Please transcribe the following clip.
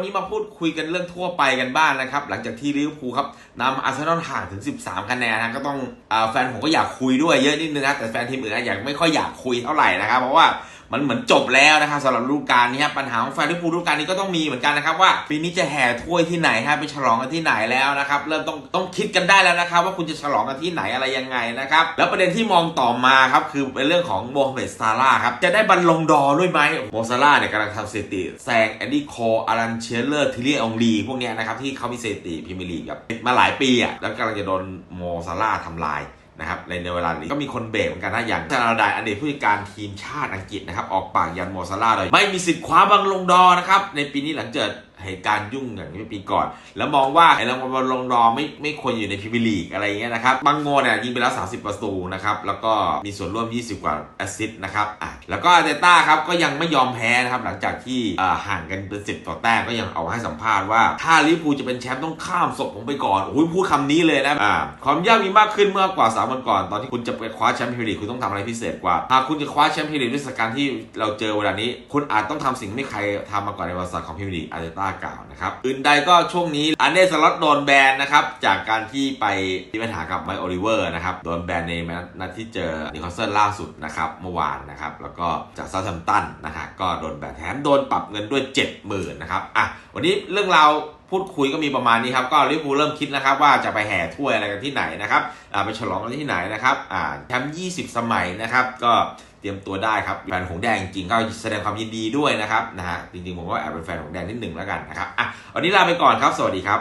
ันนี้มาพูดคุยกันเรื่องทั่วไปกันบ้างนะครับ หลังจากที่ลิเวอร์พูลครับนำอาร์เซนอลห่างถึง 13 คะแนนนะก็ต้องอแฟนผมก็อยากคุยด้วยเยอะนิดนึงนะแต่แฟนทีมอื่นอยากไม่ค่อยอยากคุยเท่าไหร่นะครับเพราะว่า มันเหมือนจบแล้วนะครับสำหรับฤดูกาลนี้ครับปัญหาของแฟนลิเวอร์พูลฤดูกาลนี้ก็ต้องมีเหมือนกันนะครับว่าปีนี้จะแห่ถ้วยที่ไหนฮะไปฉลองกันที่ไหนแล้วนะครับเริ่มต้องต้องคิดกันได้แล้วนะครับ ว่าคุณจะฉลองกันที่ไหนอะไรยังไงนะครับแล้วประเด็นที่มองต่อมาครับคือเป็นเรื่องของโมฮัมเหม็ดซาร่าครับจะได้บอลลงดอร์ด้วยไหมโมซาร่าเนี่ยกำลังทำสถิติแซงแอนดี้โคอารันเชลเลอร์ทิเลียองลีพวกเนี้ยนะครับที่เขามีสถิติพรีเมียร์ลีกแบบมาหลายปีอะแล้วกำลังจะโดนโมซาร่าทำลาย นะครับในในเวลานี้ก็มีคนเบรกเหมือนกันนะอย่างซาราดายอดีตผู้จัดการทีมชาติอังกฤษนะครับออกปากยันโมซาร่าเลยไม่มีสิทธิ์คว้าบังลงดอนะครับในปีนี้หลังเกิด เหตุการณ์ยุ่งอย่างนี้ปีก่อน แล้วมองว่าไอ้รางวัลบองดอร์ไม่ไม่ควรอยู่ในพรีเมียร์ลีกอะไรเงี้ยนะครับบังโงเนี่ยยิงไปแล้ว 30 ประตูนะครับแล้วก็มีส่วนร่วม 20 กว่าแอสซิสต์นะครับอะแล้วก็อาร์เตต้าครับก็ยังไม่ยอมแพ้นะครับหลังจากที่อ่าห่างกันเป็น10ต่อแต้มก็ยังเอาให้สัมภาษณ์ว่าถ้าลิเวอร์พูลจะเป็นแชมป์ต้องข้ามศพผมไปก่อนโอ้ยพูดคำนี้เลยนะอ่าความยากมีมากขึ้นเมื่อกว่า3วันก่อน ตอนที่คุณจะไปคว้าแชมป์พรีเมียร์ลีกคุณต้องทำอะไรพิเศษกว่า หากคุณจะคว้าแชมป์พรีเมียร์ลีกด้วยสถานการณ์ที่เราเจอเวลานี้ คุณอาจต้องทำสิ่งไม่ใครทำมาก่อนในประวัติศาสตร์ของพรีเมียร์ลีกอาร์เตต้ากล่าวนะครับอื่นใดก็ช่วงนี้อันเดสล็อตโดนแบนนะครับจากการที่ไปมีปัญหากับไมค์โอลิเวอร์นะครับโดนแบนในนัดที่เจอนิโคลเซนล่าสุดนะครับเมื่อวานนะครับแล้วก็จากซา u ัมตันนะฮะก็โดนแบนแถมโดนปรับเงินด้วย 70,000นะครับอะวันนี้เรื่องราวพูดคุยก็มีประมาณนี้ครับ ก็ลิเวอร์พูลเริ่มคิดนะครับ ว่าจะไปแห่ถ้วยอะไรกันที่ไหนนะครับไปฉลองกันที่ไหนนะครับแชมป์20 สมัยนะครับ ก็ เตรียมตัวได้ครับแฟนของแดงจริงก็แสดงความยินดีด้วยนะครับนะฮะจริงๆผมก็แอบเป็นแฟนของแดงนิดหนึ่งแล้วกันนะครับอะวันนี้ลาไปก่อนครับ สวัสดีครับ